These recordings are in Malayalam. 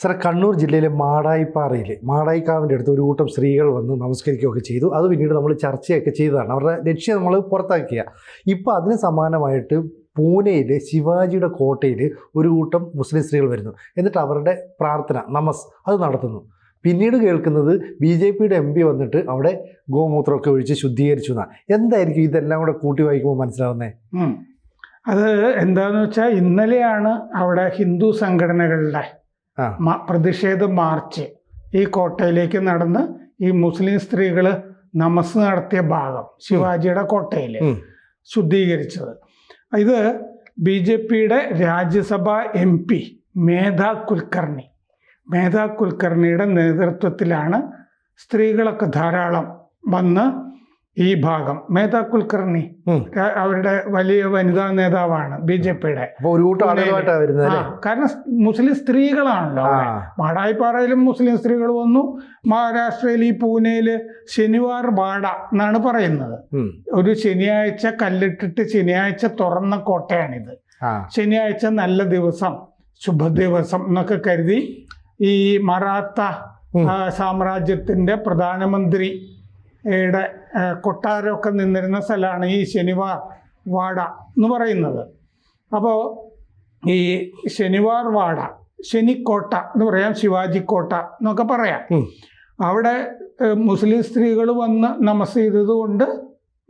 സാർ കണ്ണൂർ ജില്ലയിലെ മാടായിപ്പാറയിൽ മാടായിക്കാവിന്റെ അടുത്ത് ഒരു കൂട്ടം സ്ത്രീകൾ വന്ന് നമസ്കരിക്കുകയൊക്കെ ചെയ്തു. അത് പിന്നീട് നമ്മൾ ചർച്ചയൊക്കെ ചെയ്തതാണ്. അവരുടെ ലക്ഷ്യം നമ്മൾ പുറത്താക്കിയ. ഇപ്പോൾ അതിന് സമാനമായിട്ട് പൂനെയിൽ ശിവാജിയുടെ കോട്ടയിൽ ഒരു കൂട്ടം മുസ്ലിം സ്ത്രീകൾ വരുന്നു. എന്നിട്ട് അവരുടെ പ്രാർത്ഥന നമസ് അത് നടത്തുന്നു. പിന്നീട് കേൾക്കുന്നത് ബി ജെ പിയുടെ എം പി വന്നിട്ട് അവിടെ ഗോമൂത്രമൊക്കെ ഒഴിച്ച് ശുദ്ധീകരിച്ചു എന്നാണ്. എന്തായിരിക്കും ഇതെല്ലാം കൂടെ കൂട്ടി വായിക്കുമ്പോൾ മനസ്സിലാവുന്നത് അത് എന്താണെന്ന് വെച്ചാൽ ഇന്നലെയാണ് അവിടെ ഹിന്ദു സംഘടനകളുടെ പ്രതിഷേധ മാർച്ച് ഈ കോട്ടയിലേക്ക് നടന്ന് ഈ മുസ്ലിം സ്ത്രീകൾ നമസ് നടത്തിയ ഭാഗം ശിവാജിയുടെ കോട്ടയിൽ. ശുദ്ധീകരിച്ചത്. ഇത് ബി ജെ പിയുടെ രാജ്യസഭാ എം പി മേധ കുൽക്കർണി. മേധ കുൽക്കർണിയുടെ നേതൃത്വത്തിലാണ് സ്ത്രീകളൊക്കെ ധാരാളം വന്ന് ഈ ഭാഗം. മേധാ കുൽക്കർണി അവരുടെ വലിയ വനിതാ നേതാവാണ് ബി ജെ പിയുടെ. കാരണം മുസ്ലിം സ്ത്രീകളാണല്ലോ. മാടായിപ്പാറയിലും മുസ്ലിം സ്ത്രീകൾ വന്നു. മഹാരാഷ്ട്രയിൽ ഈ പൂനെയിൽ ശനിവാർ വാട എന്നാണ് പറയുന്നത്. ഒരു ശനിയാഴ്ച കല്ലിട്ടിട്ട് ശനിയാഴ്ച തുറന്ന കോട്ടയാണിത്. ശനിയാഴ്ച നല്ല ദിവസം ശുഭദിവസം എന്നൊക്കെ കരുതി ഈ മറാത്ത സാമ്രാജ്യത്തിന്റെ പ്രധാനമന്ത്രിയുടെ ആ, കൊട്ടാരമൊക്കെ നിന്നിരുന്ന സ്ഥലമാണ് ഈ ശനിവാർ വാട എന്ന് പറയുന്നത്. അപ്പോൾ ഈ ശനിവാർ വാട ശനിക്കോട്ട എന്ന് പറയാം ശിവാജി കോട്ട എന്നൊക്കെ പറയാം. അവിടെ മുസ്ലിം സ്ത്രീകൾ വന്ന് നമസ് ചെയ്തതുകൊണ്ട്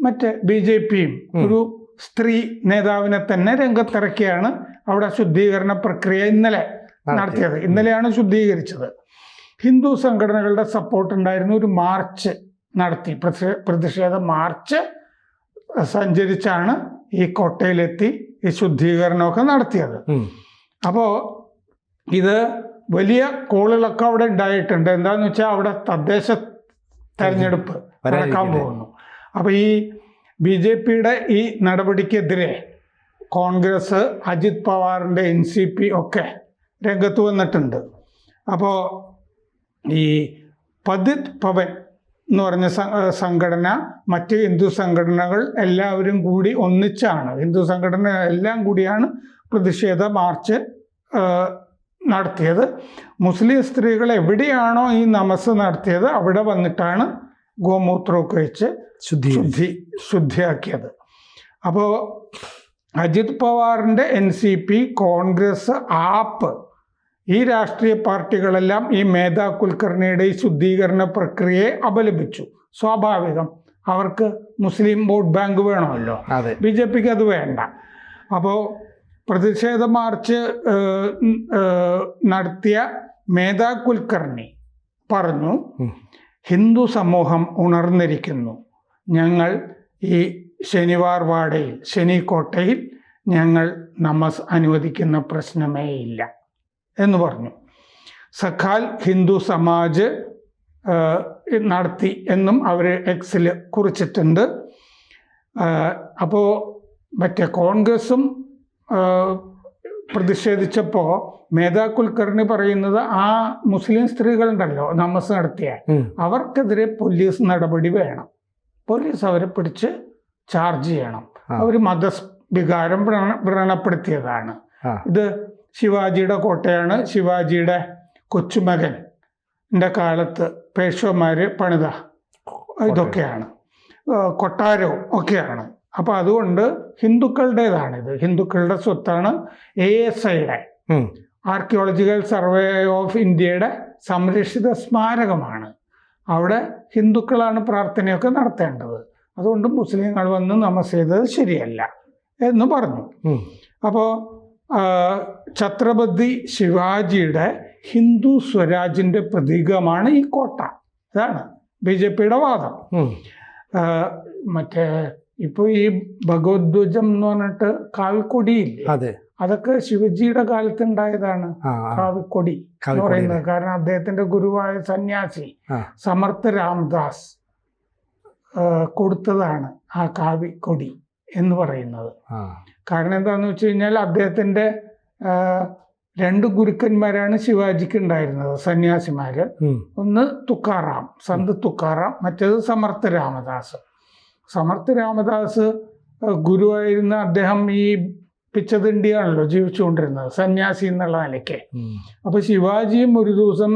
മറ്റേ ബി ജെ പിയും ഒരു സ്ത്രീ നേതാവിനെ തന്നെ രംഗത്തിറക്കിയാണ് അവിടെ ശുദ്ധീകരണ പ്രക്രിയ ഇന്നലെ നടത്തിയത്. ഇന്നലെയാണ് ശുദ്ധീകരിച്ചത്. ഹിന്ദു സംഘടനകളുടെ സപ്പോർട്ട് ഉണ്ടായിരുന്നു ഒരു മാർച്ച് നടത്തി. പ്രതിഷേ- പ്രതിഷേധ മാർച്ച് സഞ്ചരിച്ചാണ് ഈ കോട്ടയിലെത്തി ഈ ശുദ്ധീകരണമൊക്കെ നടത്തിയത്. അപ്പോൾ ഇത് വലിയ കോളുകളൊക്കെ അവിടെ ഉണ്ടായിട്ടുണ്ട്. എന്താന്ന് വെച്ചാൽ അവിടെ തദ്ദേശ തെരഞ്ഞെടുപ്പ് നടക്കാൻ പോകുന്നു. അപ്പോൾ ഈ ബി ജെ പിയുടെ ഈ നടപടിക്കെതിരെ കോൺഗ്രസ് അജിത് പവാറിന്റെ എൻ സി പി ഒക്കെ രംഗത്ത് വന്നിട്ടുണ്ട്. അപ്പോൾ ഈ പതിത് പവൻ എന്ന് പറഞ്ഞ സംഘടന മറ്റ് ഹിന്ദു സംഘടനകൾ എല്ലാവരും കൂടി ഒന്നിച്ചാണ്. ഹിന്ദു സംഘടന എല്ലാം കൂടിയാണ് പ്രതിഷേധ മാർച്ച് നടത്തിയത്. മുസ്ലിം സ്ത്രീകൾ എവിടെയാണോ ഈ നമസ് നടത്തിയത് അവിടെ വന്നിട്ടാണ് ഗോമൂത്രമൊക്കെ വെച്ച് ശുദ്ധി. ശുദ്ധി ശുദ്ധിയാക്കിയത്. അപ്പോൾ Ajit പവാറിന്റെ N C P Congress AAP ഈ രാഷ്ട്രീയ പാർട്ടികളെല്ലാം ഈ മേധാ കുൽക്കർണിയുടെ ഈ ശുദ്ധീകരണ പ്രക്രിയയെ അപലപിച്ചു. സ്വാഭാവികം. അവർക്ക് മുസ്ലിം വോട്ട് ബാങ്ക് വേണമല്ലോ. അതെ. ബി ജെ പിക്ക് അത് വേണ്ട. അപ്പോൾ പ്രതിഷേധ മാർച്ച് നടത്തിയ മേധാ കുൽക്കർണി പറഞ്ഞു ഹിന്ദു സമൂഹം ഉണർന്നിരിക്കുന്നു. ഞങ്ങൾ ഈ ശനിവാർ വാടയിൽ ശനി കോട്ടയിൽ ഞങ്ങൾ നമസ് അനുവദിക്കുന്ന പ്രശ്നമേ ഇല്ല എന്ന് പറഞ്ഞു. സഖാൽ ഹിന്ദു സമാജ് നടത്തി എന്നും അവർ എക്സിൽ കുറിച്ചിട്ടുണ്ട്. അപ്പോൾ മറ്റേ കോൺഗ്രസും പ്രതിഷേധിച്ചപ്പോൾ മേധാ കുൽക്കർണി പറയുന്നത് ആ മുസ്ലിം സ്ത്രീകളുണ്ടല്ലോ നമസ് നടത്തിയ അവർക്കെതിരെ പോലീസ് നടപടി വേണം. പോലീസ് അവരെ പിടിച്ച് ചാർജ് ചെയ്യണം. അവർ മതവികാരം വ്രണ വ്രണപ്പെടുത്തിയതാണ്. ഇത് ശിവാജിയുടെ കോട്ടയാണ് ശിവാജിയുടെ കൊച്ചുമകൻ. കാലത്ത് പേഷ്വമാര് പണിത. ഇതൊക്കെയാണ്. കൊട്ടാരവും ഒക്കെയാണ്. അപ്പോൾ അതുകൊണ്ട് ഹിന്ദുക്കളുടേതാണിത്. ഹിന്ദുക്കളുടെ സ്വത്താണ് എ എസ് ഐയുടെ ആർക്കിയോളജിക്കൽ സർവേ ഓഫ് ഇന്ത്യയുടെ സംരക്ഷിത സ്മാരകമാണ്. അവിടെ ഹിന്ദുക്കളാണ് പ്രാർത്ഥനയൊക്കെ നടത്തേണ്ടത്. അതുകൊണ്ട് മുസ്ലിങ്ങൾ വന്ന് നമസ് ചെയ്തത് ശരിയല്ല എന്ന് പറഞ്ഞു. അപ്പോൾ ഛത്രപതി ശിവാജിയുടെ ഹിന്ദു സ്വരാജിന്റെ പ്രതീകമാണ് ഈ കോട്ട. ഇതാണ് ബി ജെ പിയുടെ വാദം. മറ്റേ ഇപ്പോൾ ഈ ഭഗവദ്വജം എന്ന് പറഞ്ഞിട്ട് കാവിക്കൊടിയില്ലേ അതെ. അതൊക്കെ ശിവജിയുടെ കാലത്ത് ഉണ്ടായതാണ്. കാവിക്കൊടി എന്ന് പറയുന്നത്. കാരണം അദ്ദേഹത്തിന്റെ ഗുരുവായ സന്യാസി സമർത്ഥ രാംദാസ് കൊടുത്തതാണ് ആ കാവിക്കൊടി എന്ന് പറയുന്നത്. കാരണം എന്താണെന്ന് വെച്ച് കഴിഞ്ഞാൽ അദ്ദേഹത്തിന്റെ രണ്ട് ഗുരുക്കന്മാരാണ് ശിവാജിക്ക് ഉണ്ടായിരുന്നത് സന്യാസിമാര്. ഒന്ന് തുക്കാറാം സന്ത് തുക്കാറാം മറ്റേത് സമർത്ഥ രാമദാസ്. സമർത്ഥ രാമദാസ് ഗുരുവായിരുന്ന അദ്ദേഹം ഈ പിച്ചതിണ്ടിയാണല്ലോ ജീവിച്ചുകൊണ്ടിരുന്നത് സന്യാസി എന്നുള്ള നിലയ്ക്ക്. അപ്പോൾ അപ്പൊ ശിവാജിയും ഒരു ദിവസം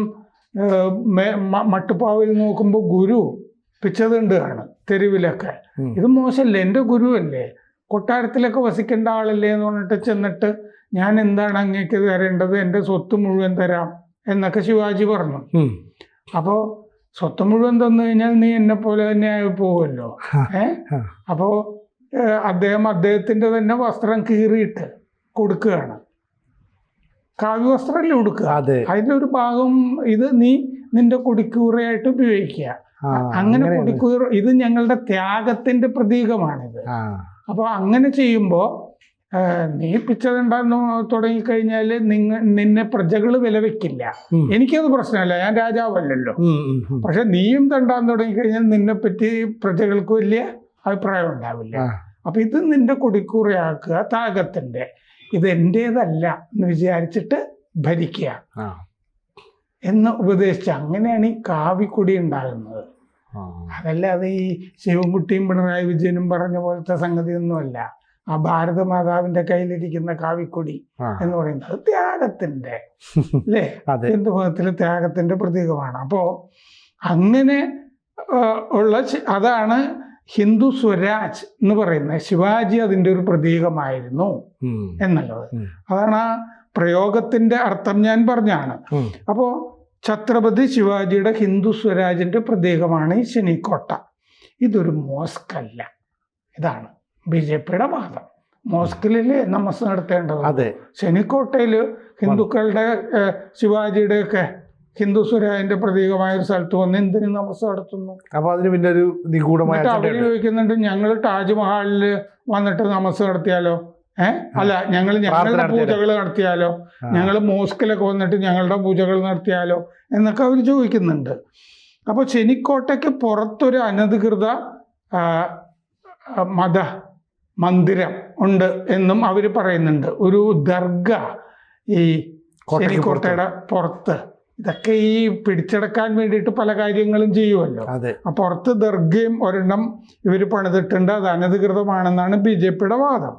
മട്ടുപ്പാവിൽ നോക്കുമ്പോൾ ഗുരു പിച്ചതിണ്ടുകയാണ് തെരുവിലൊക്കെ. ഇത് മോശമല്ലേ? എന്റെ ഗുരുവല്ലേ? കൊട്ടാരത്തിലൊക്കെ വസിക്കേണ്ട ആളല്ലേ എന്ന് പറഞ്ഞിട്ട് ചെന്നിട്ട് ഞാൻ എന്താണ് അങ്ങേക്ക് തരേണ്ടത്? എന്റെ സ്വത്ത് മുഴുവൻ തരാം എന്നൊക്കെ ശിവാജി പറഞ്ഞു. അപ്പോൾ സ്വത്ത് മുഴുവൻ തന്നു കഴിഞ്ഞാൽ നീ എന്നെ പോലെ തന്നെ ആയി പോകുമല്ലോ ഏ. അപ്പോൾ അദ്ദേഹം അദ്ദേഹത്തിന്റെ തന്നെ വസ്ത്രം കീറിയിട്ട് കൊടുക്കുകയാണ്. കാവ്യവസ്ത്രമല്ലേ കൊടുക്കുക അതെ. അതിന്റെ ഒരു ഭാഗം ഇത് നീ നിന്റെ കൊടിക്കൂറയായിട്ട് ഉപയോഗിക്കുക. അങ്ങനെ കുടിക്കൂറ ഇത് ഞങ്ങളുടെ ത്യാഗത്തിന്റെ പ്രതീകമാണിത്. അപ്പോൾ അങ്ങനെ ചെയ്യുമ്പോൾ നീ പിച്ചതുണ്ടാന്ന് തുടങ്ങിക്കഴിഞ്ഞാൽ നിങ്ങ നിന്നെ പ്രജകൾ വിലവെക്കില്ല. എനിക്കത് പ്രശ്നമല്ല ഞാൻ രാജാവല്ലല്ലോ. പക്ഷെ നീയും തണ്ടാൻ തുടങ്ങിക്കഴിഞ്ഞാൽ നിന്നെ പറ്റി പ്രജകൾക്ക് വലിയ അഭിപ്രായം ഉണ്ടാവില്ല. അപ്പൊ ഇത് നിന്റെ കൊടിക്കൂറയാക്കുക താകത്തിന്റെ. ഇത് എന്റേതല്ല എന്ന് വിചാരിച്ചിട്ട് ഭരിക്കുക. എന്ന് ഉപദേശിച്ച അങ്ങനെയാണ് ഈ കാവിക്കുടി ഉണ്ടാകുന്നത്. അതല്ലാതെ ഈ ശിവൻകുട്ടിയും പിണറായി വിജയനും പറഞ്ഞ പോലത്തെ സംഗതിയൊന്നുമല്ല. ആ ഭാരതമാതാവിന്റെ കയ്യിലിരിക്കുന്ന കാവിക്കൊടി. എന്ന് പറയുന്നത് അത് ത്യാഗത്തിന്റെ അല്ലേ? ഹിന്ദു മതത്തിലെ ത്യാഗത്തിന്റെ പ്രതീകമാണ്. അപ്പോ അങ്ങനെ ഉള്ള അതാണ് ഹിന്ദു സ്വരാജ് എന്ന് പറയുന്നത്. ശിവാജി അതിന്റെ ഒരു പ്രതീകമായിരുന്നു. എന്നുള്ളത്. അതാണ് ആ പ്രയോഗത്തിന്റെ അർത്ഥം ഞാൻ പറഞ്ഞാണ്. അപ്പോ അപ്പോൾ ഛത്രപതി ശിവാജിയുടെ ഹിന്ദു സ്വരാജിന്റെ പ്രതീകമാണ് ഈ ശനിക്കോട്ട. ഇതൊരു മോസ്ക് അല്ല ഇതാണ് ബി ജെ പിയുടെ വാദം. മോസ്കിലല്ലേ നമസ് നടത്തേണ്ടത്? അതെ. ശനിക്കോട്ടയിൽ ഹിന്ദുക്കളുടെ ശിവാജിയുടെയൊക്കെ ഹിന്ദു സ്വരാജിന്റെ പ്രതീകമായ ഒരു സ്ഥലത്ത് വന്ന് എന്തിനു നമസ് നടത്തുന്നു? അപ്പൊ അതിന് പിന്നെ ഒരു നിഗൂഢമായ അവർ ചോദിക്കുന്നുണ്ട് ഞങ്ങൾ താജ്മഹാളിൽ വന്നിട്ട് നമസ് നടത്തിയാലോ? ഏ? അല്ല ഞങ്ങൾ ഞങ്ങളുടെ പൂജകൾ നടത്തിയാലോ. ഞങ്ങൾ മോസ്കിലൊക്കെ വന്നിട്ട് ഞങ്ങളുടെ പൂജകൾ നടത്തിയാലോ? എന്നൊക്കെ അവർ ചോദിക്കുന്നുണ്ട്. അപ്പോൾ ശനിക്കോട്ടയ്ക്ക് പുറത്തൊരു അനധികൃത മത മന്ദിരം ഉണ്ട് എന്നും അവർ പറയുന്നുണ്ട്. ഒരു ദർഗ ഈ ശനിക്കോട്ടയുടെ പുറത്ത്. ഇതൊക്കെ ഈ പിടിച്ചെടുക്കാൻ വേണ്ടിയിട്ട് പല കാര്യങ്ങളും ചെയ്യുമല്ലോ അപ്പൊ ആ പുറത്ത് ദർഗയും ഒരെണ്ണം ഇവർ പണിതിട്ടുണ്ട്. അത് അനധികൃതമാണെന്നാണ് ബി ജെ പിയുടെ വാദം.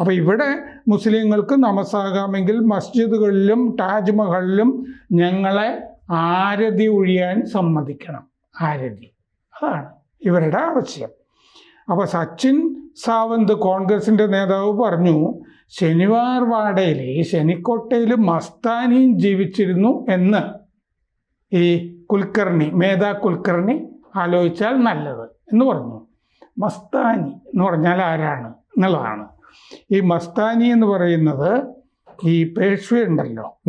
അപ്പോൾ ഇവിടെ മുസ്ലിങ്ങൾക്ക് നമസാകാമെങ്കിൽ മസ്ജിദുകളിലും താജ്മഹലിലും ഞങ്ങളെ ആരതി ഒഴിയാൻ സമ്മതിക്കണം. ആരതി. അതാണ് ഇവരുടെ ആവശ്യം. അപ്പോൾ സച്ചിൻ സാവന്ത് കോൺഗ്രസിന്റെ നേതാവ് പറഞ്ഞു ശനിവാർ വാടയിൽ ഈ ശനിക്കോട്ടയിൽ മസ്താനിയും ജീവിച്ചിരുന്നു എന്ന് ഈ കുൽക്കർണി മേധാ കുൽക്കർണി ആലോചിച്ചാൽ നല്ലത് എന്ന് പറഞ്ഞു. മസ്താനി എന്ന് പറഞ്ഞാൽ ആരാണ്? എന്നുള്ളതാണ്. ഈ മസ്താനി എന്ന് പറയുന്നത് ഈ പേഷ്വ ഉണ്ടല്ലോ.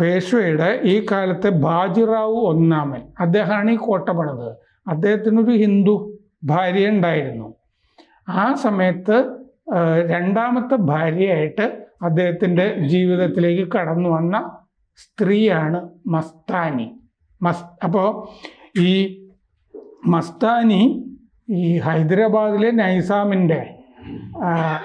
പേഷ്വയുടെ ഈ കാലത്തെ ബാജിറാവു ഒന്നാമൻ. അദ്ദേഹമാണ് ഈ കോട്ട പണിത് അദ്ദേഹത്തിനൊരു ഹിന്ദു ഭാര്യ ഉണ്ടായിരുന്നു. ആ സമയത്ത് രണ്ടാമത്തെ ഭാര്യയായിട്ട് അദ്ദേഹത്തിന്റെ ജീവിതത്തിലേക്ക് കടന്നു വന്ന സ്ത്രീയാണ് മസ്താനി. മസ് അപ്പോൾ ഈ മസ്താനി ഈ ഹൈദരാബാദിലെ നൈസാമിന്റെ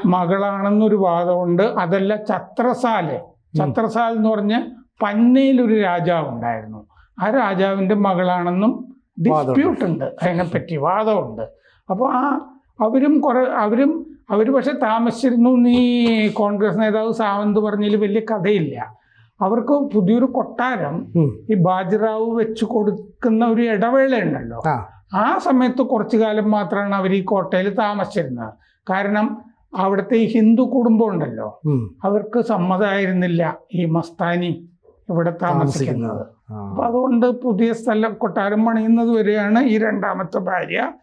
മകളാണെന്നൊരു വാദമുണ്ട്. അതല്ല ഛത്രസാൽ. ഛത്രസാൽ എന്ന് പറഞ്ഞ് പന്നയിലൊരു രാജാവ് ഉണ്ടായിരുന്നു ആ രാജാവിന്റെ മകളാണെന്നും ഡിസ്പ്യൂട്ട് ഉണ്ട്. അതിനെപ്പറ്റി വാദമുണ്ട്. അപ്പോൾ ആ അവരും കുറെ അവരും അവർ പക്ഷെ താമസിച്ചിരുന്നു നീ കോൺഗ്രസ് നേതാവ് സാവന്ത് പറഞ്ഞതിൽ വലിയ കഥയില്ല. അവർക്ക് പുതിയൊരു കൊട്ടാരം ഈ ബാജിറാവു വെച്ച് കൊടുക്കുന്ന ഒരു ഇടവേള ഉണ്ടല്ലോ ആ. ആ സമയത്ത് കുറച്ചു കാലം മാത്രമാണ് അവർ ഈ കോട്ടയിൽ താമസിച്ചിരുന്നത്. കാരണം അവിടുത്തെ ഈ ഹിന്ദു കുടുംബം ഉണ്ടല്ലോ. അവർക്ക് സമ്മതമായിരുന്നില്ല ഈ മസ്താനി ഇവിടെ താമസിക്കുന്നത്. അപ്പൊ അതുകൊണ്ട് പുതിയ സ്ഥലം കൊട്ടാരം പണിയുന്നത് വരെയാണ് ഈ രണ്ടാമത്തെ ഭാര്യ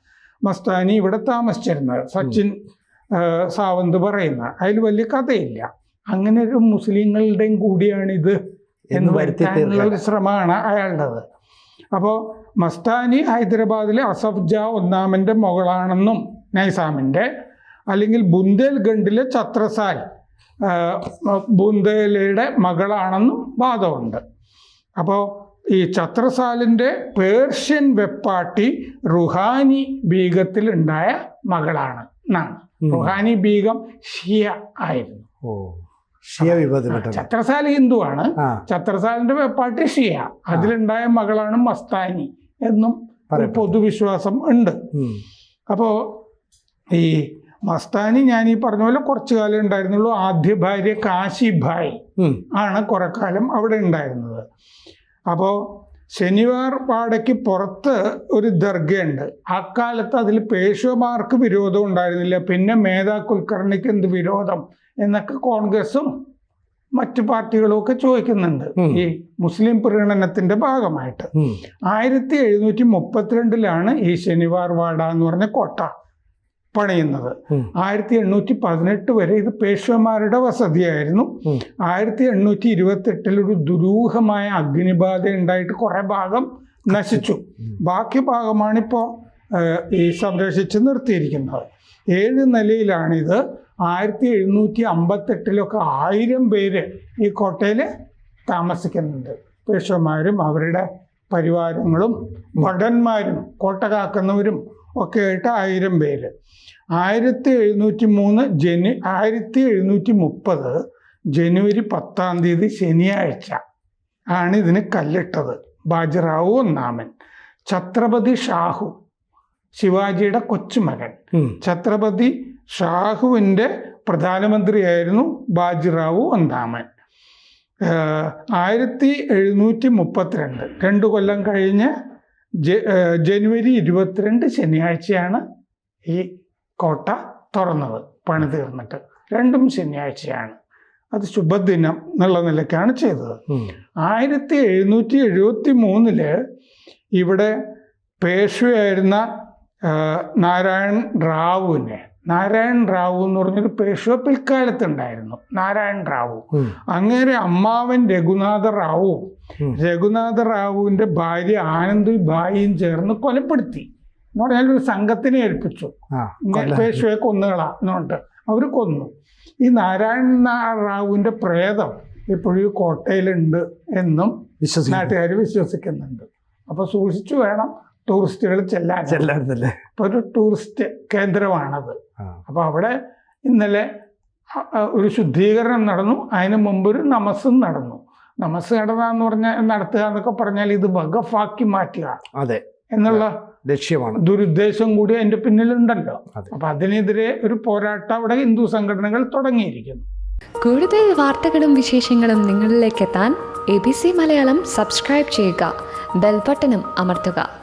മസ്താനി ഇവിടെ താമസിച്ചിരുന്നത്. സച്ചിൻ സാവന്ത് പറയുന്നത് അതിൽ വലിയ കഥയില്ല. അങ്ങനെ ഒരു മുസ്ലിങ്ങളുടെയും കൂടിയാണിത് എന്ന് എന്ന് വരുത്തി വരുത്താനുള്ള ഒരു ശ്രമമാണ് അയാളുടേത്. അപ്പോൾ മസ്താനി ഹൈദരാബാദിലെ അസഫ് ജാ ഒന്നാമന്റെ മകളാണെന്നും നൈസാമിന്റെ അല്ലെങ്കിൽ ബുന്ദേൽഖണ്ഡിലെ ഛത്രസാൽ ബുന്ദേലയുടെ മകളാണെന്നും വാദമുണ്ട്. അപ്പോൾ ഈ ഛത്രസാലിന്റെ പേർഷ്യൻ വെപ്പാട്ടി റുഹാനി ബീഗത്തിൽ ഉണ്ടായ മകളാണ്. എന്നാണ്. റുഹാനി ബീഗം ഷിയ ആയിരുന്നു. ഓ ഛത്രസാൽ ഹിന്ദുവാണ്. ആണ് ഛത്രസാലിന്റെ വെപ്പാട്ടി ഷിയ. അതിലുണ്ടായ മകളാണ് മസ്താനി എന്നും പൊതുവിശ്വാസം ഉണ്ട്. അപ്പോ അപ്പോൾ ഈ മസ്താനി ഞാൻ ഈ പറഞ്ഞ പോലെ കുറച്ചു കാലം ഉണ്ടായിരുന്നുള്ളൂ. ആദ്യ ഭാര്യ കാശിഭായ്. ആണ് കുറെ കാലം അവിടെ ഉണ്ടായിരുന്നത്. അപ്പോൾ ശനിവാർ പാടയ്ക്ക് പുറത്ത് ഒരു ദർഗയുണ്ട്. അക്കാലത്ത് അതിൽ പേഷ്വമാർക്ക് വിരോധം ഉണ്ടായിരുന്നില്ല. പിന്നെ മേധാ കുൽക്കർണിക്ക് എന്ത് വിരോധം എന്നൊക്കെ കോൺഗ്രസും മറ്റു പാർട്ടികളും ഒക്കെ ചോദിക്കുന്നുണ്ട് ഈ മുസ്ലിം പ്രീണനത്തിന്റെ ഭാഗമായിട്ട്. ആയിരത്തി എഴുന്നൂറ്റി മുപ്പത്തിരണ്ടിലാണ് ഈ ശനിവാർ വാഡ എന്ന് പറഞ്ഞ കോട്ട. പണിയുന്നത്. ആയിരത്തി എണ്ണൂറ്റി പതിനെട്ട് വരെ ഇത് പേഷ്വമാരുടെ വസതിയായിരുന്നു. ആയിരത്തി എണ്ണൂറ്റി ഇരുപത്തെട്ടിൽ ഒരു ദുരൂഹമായ അഗ്നിബാധ ഉണ്ടായിട്ട് കുറെ ഭാഗം നശിച്ചു. ബാക്കി ഭാഗമാണിപ്പോൾ ഈ സംരക്ഷിച്ച് നിർത്തിയിരിക്കുന്നത്. ഏഴ് നിലയിലാണിത്. ആയിരത്തി എഴുന്നൂറ്റി അമ്പത്തെട്ടിലൊക്കെ ആയിരം പേര് ഈ കോട്ടയിൽ താമസിക്കുന്നുണ്ട്. പേഷ്വമാരും അവരുടെ പരിവാരങ്ങളും ഭടന്മാരും കോട്ട കാക്കുന്നവരും ഒക്കെ ആയിട്ട് ആയിരം പേര്. ആയിരത്തി എഴുന്നൂറ്റി മൂന്ന് ജനു ആയിരത്തി എഴുന്നൂറ്റി മുപ്പത് ജനുവരി പത്താം തീയതി ശനിയാഴ്ച ആണ് ഇതിന് കല്ലിട്ടത്. ബാജിറാവു ഒന്നാമൻ. ഛത്രപതി ഷാഹു ശിവാജിയുടെ കൊച്ചുമകൻ. ഛത്രപതി ഷാഹുവിന്റെ പ്രധാനമന്ത്രിയായിരുന്നു ബാജിറാവു ഒന്നാമൻ. ആയിരത്തി എഴുന്നൂറ്റി മുപ്പത്തിരണ്ട് രണ്ട് കൊല്ലം കഴിഞ്ഞ് ജനുവരി ഇരുപത്തിരണ്ട് ശനിയാഴ്ചയാണ് ഈ കോട്ട തുറന്നത് പണി തീർന്നിട്ട്. രണ്ടും ശനിയാഴ്ചയാണ്. അത് ശുഭദിനം എന്നുള്ള നിലയ്ക്കാണ് ചെയ്തത്. ആയിരത്തി എഴുന്നൂറ്റി എഴുപത്തി മൂന്നിൽ ഇവിടെ പേഷ്വയായിരുന്ന നാരായൺ റാവുവിനെ. നാരായൺ റാവു എന്ന് പറഞ്ഞൊരു പേഷ്വ പിൽക്കാലത്ത് ഉണ്ടായിരുന്നു നാരായൺ റാവു. അങ്ങനെ അമ്മാവൻ രഘുനാഥ റാവു. രഘുനാഥ റാവുവിന്റെ ഭാര്യ ആനന്ദി ഭായിയും ചേർന്ന് കൊലപ്പെടുത്തി. എന്ന് പറഞ്ഞാൽ ഒരു സംഘത്തിനെ ഏൽപ്പിച്ചു. ആ ഇങ്ങനെ എന്നുണ്ട്. പേഷ്വയെ അവർ കൊന്നു. ഈ നാരായണ റാവുവിന്റെ പ്രേതം ഇപ്പോഴും ഈ കോട്ടയിലുണ്ട് എന്നും നാട്ടുകാർ വിശ്വസിക്കുന്നുണ്ട്. അപ്പോൾ സൂക്ഷിച്ചു വേണം. ടൂറിസ്റ്റുകൾ ചെല്ലാൻ. ചെല്ലാറില്ലേ അപ്പോൾ ഒരു ടൂറിസ്റ്റ് കേന്ദ്രമാണത്. അപ്പോൾ അപ്പൊ അവിടെ ഇന്നലെ ഒരു ശുദ്ധീകരണം നടന്നു. അതിന് മുമ്പ് ഒരു നമസ്സും നടന്നു. നമസ് നടന്നാന്ന് പറഞ്ഞാൽ നടത്തുക എന്നൊക്കെ പറഞ്ഞാൽ ഇത് വകഫാക്കി മാറ്റുക അതെ. എന്നുള്ള ലക്ഷ്യമാണ്. ദുരുദ്ദേശം കൂടി അതിന്റെ പിന്നിലുണ്ടല്ലോ. അപ്പൊ അതിനെതിരെ ഒരു പോരാട്ടം അവിടെ ഹിന്ദു സംഘടനകൾ തുടങ്ങിയിരിക്കുന്നു. കൂടുതൽ വാർത്തകളും വിശേഷങ്ങളും നിങ്ങളിലേക്ക് എത്താൻ A B C Malayalam subscribe ചെയ്യുക. ബെൽബട്ടനും അമർത്തുക.